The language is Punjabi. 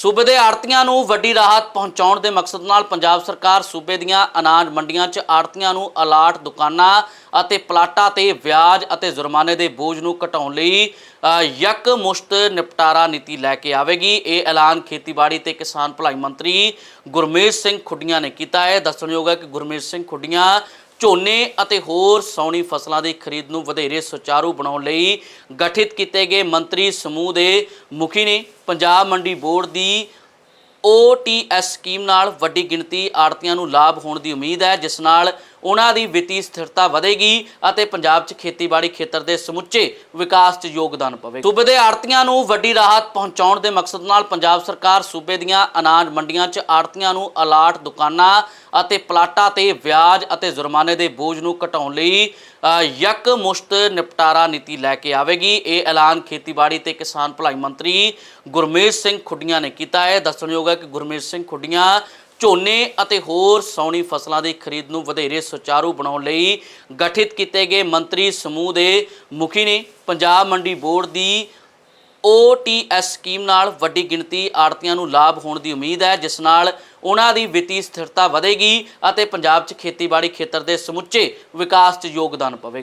ਸੂਬੇ ਦੇ ਆੜਤੀਆਂ ਨੂੰ ਵੱਡੀ ਰਾਹਤ ਪਹੁੰਚਾਉਣ ਦੇ ਮਕਸਦ ਨਾਲ ਪੰਜਾਬ ਸਰਕਾਰ ਸੂਬੇ ਦੀਆਂ ਅਨਾਜ ਮੰਡੀਆਂ 'ਚ ਆੜਤੀਆਂ ਨੂੰ ਅਲਾਟ ਦੁਕਾਨਾਂ ਅਤੇ ਪਲਾਟਾਂ ਤੇ ਵਿਆਜ ਅਤੇ ਜੁਰਮਾਨੇ ਦੇ ਬੋਝ ਨੂੰ ਘਟਾਉਣ ਲਈ ਯਕ ਮੁਸ਼ਤ ਨਿਪਟਾਰਾ ਨੀਤੀ ਲੈ ਕੇ ਆਵੇਗੀ। ਇਹ ਐਲਾਨ ਖੇਤੀਬਾੜੀ ਤੇ ਕਿਸਾਨ ਭਲਾਈ ਮੰਤਰੀ ਗੁਰਮੀਤ ਸਿੰਘ ਖੁੱਡੀਆਂ ਨੇ ਕੀਤਾ ਹੈ। ਦੱਸਣਯੋਗ ਹੈ ਕਿ ਗੁਰਮੀਤ ਸਿੰਘ ਖੁੱਡੀਆਂ ਝੋਨੇ ਅਤੇ ਹੋਰ ਸੌਣੀ ਫਸਲਾਂ ਦੀ ਖਰੀਦ ਨੂੰ ਵਧੇਰੇ ਸੁਚਾਰੂ ਬਣਾਉਣ ਲਈ ਗਠਿਤ ਕੀਤੇ ਗਏ ਮੰਤਰੀ ਸਮੂਹ ਦੇ ਮੁਖੀ ਨੇ ਪੰਜਾਬ ਮੰਡੀ ਬੋਰਡ ਦੀ OTS ਸਕੀਮ ਨਾਲ ਵੱਡੀ ਗਿਣਤੀ ਆੜਤੀਆਂ ਨੂੰ ਲਾਭ ਹੋਣ ਦੀ ਉਮੀਦ ਹੈ, ਜਿਸ ਨਾਲ ਉਹਨਾਂ ਦੀ ਵਿੱਤੀ ਸਥਿਰਤਾ ਵਧੇਗੀ ਅਤੇ ਪੰਜਾਬ 'ਚ ਖੇਤੀਬਾੜੀ ਖੇਤਰ ਦੇ ਸਮੁੱਚੇ ਵਿਕਾਸ 'ਚ ਯੋਗਦਾਨ ਪਵੇਗਾ। ਸੂਬੇ ਦੇ ਆੜਤੀਆਂ ਨੂੰ ਵੱਡੀ ਰਾਹਤ ਪਹੁੰਚਾਉਣ ਦੇ ਮਕਸਦ ਨਾਲ ਪੰਜਾਬ ਸਰਕਾਰ ਸੂਬੇ ਦੀਆਂ ਅਨਾਜ ਮੰਡੀਆਂ 'ਚ ਆੜਤੀਆਂ ਨੂੰ ਅਲਾਟ ਦੁਕਾਨਾਂ ਅਤੇ ਪਲਾਟਾਂ ਤੇ ਵਿਆਜ ਅਤੇ ਜੁਰਮਾਨੇ ਦੇ ਬੋਝ ਨੂੰ ਘਟਾਉਣ ਲਈ ਅ, ਯਕ ਮੁਸ਼ਤ ਨਿਪਟਾਰਾ ਨੀਤੀ ਲੈ ਕੇ ਆਵੇਗੀ। ਇਹ ਐਲਾਨ ਖੇਤੀਬਾੜੀ ਤੇ ਕਿਸਾਨ ਭਲਾਈ ਮੰਤਰੀ ਗੁਰਮੀਤ ਸਿੰਘ ਖੁੱਡੀਆਂ ਨੇ ਕੀਤਾ ਹੈ। ਦੱਸਣਯੋਗ ਹੈ ਕਿ ਗੁਰਮੀਤ ਸਿੰਘ ਖੁੱਡੀਆਂ ਝੋਨੇ ਅਤੇ ਹੋਰ ਸੌਣੀ ਫਸਲਾਂ ਦੀ ਖਰੀਦ ਨੂੰ ਵਧੇਰੇ ਸੁਚਾਰੂ ਬਣਾਉਣ ਲਈ ਗਠਿਤ ਕੀਤੇ ਗਏ ਮੰਤਰੀ ਸਮੂਹ ਦੇ ਮੁਖੀ ਨੇ ਪੰਜਾਬ ਮੰਡੀ ਬੋਰਡ ਦੀ OTS ਸਕੀਮ ਨਾਲ ਵੱਡੀ ਗਿਣਤੀ ਆੜਤੀਆਂ ਨੂੰ ਲਾਭ ਹੋਣ ਦੀ ਉਮੀਦ ਹੈ, ਜਿਸ ਨਾਲ ਉਹਨਾਂ ਦੀ ਵਿੱਤੀ ਸਥਿਰਤਾ ਵਧੇਗੀ ਅਤੇ ਪੰਜਾਬ 'ਚ ਖੇਤੀਬਾੜੀ ਖੇਤਰ ਦੇ ਸਮੁੱਚੇ ਵਿਕਾਸ 'ਚ ਯੋਗਦਾਨ ਪਵੇਗਾ।